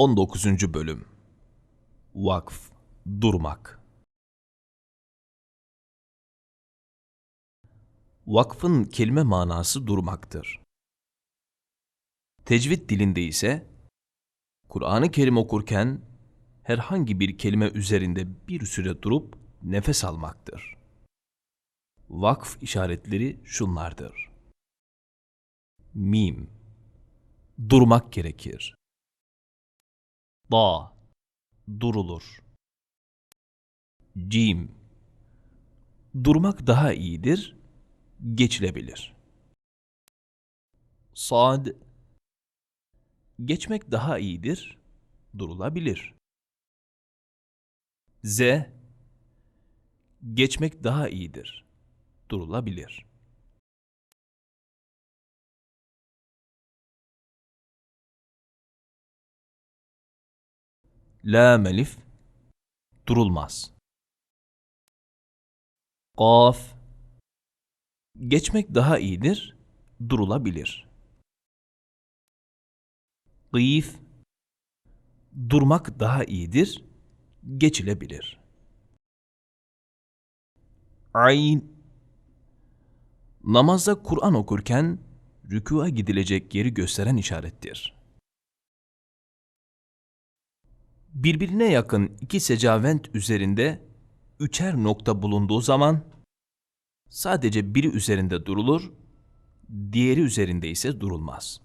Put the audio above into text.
19. Bölüm Vakf Durmak Vakfın kelime manası durmaktır. Tecvid dilinde ise Kur'an-ı Kerim okurken herhangi bir kelime üzerinde bir süre durup nefes almaktır. Vakf işaretleri şunlardır. Mim Durmak gerekir. Da durulur. Cim durmak daha iyidir, geçilebilir. Sad geçmek daha iyidir, durulabilir. Z geçmek daha iyidir, durulabilir. La melif durulmaz. Kaf geçmek daha iyidir, durulabilir. Gıyf durmak daha iyidir, geçilebilir. Ayn namazda Kur'an okurken rükûa gidilecek yeri gösteren işarettir. Birbirine yakın iki secavent üzerinde üçer nokta bulunduğu zaman sadece biri üzerinde durulur, diğeri üzerinde ise durulmaz.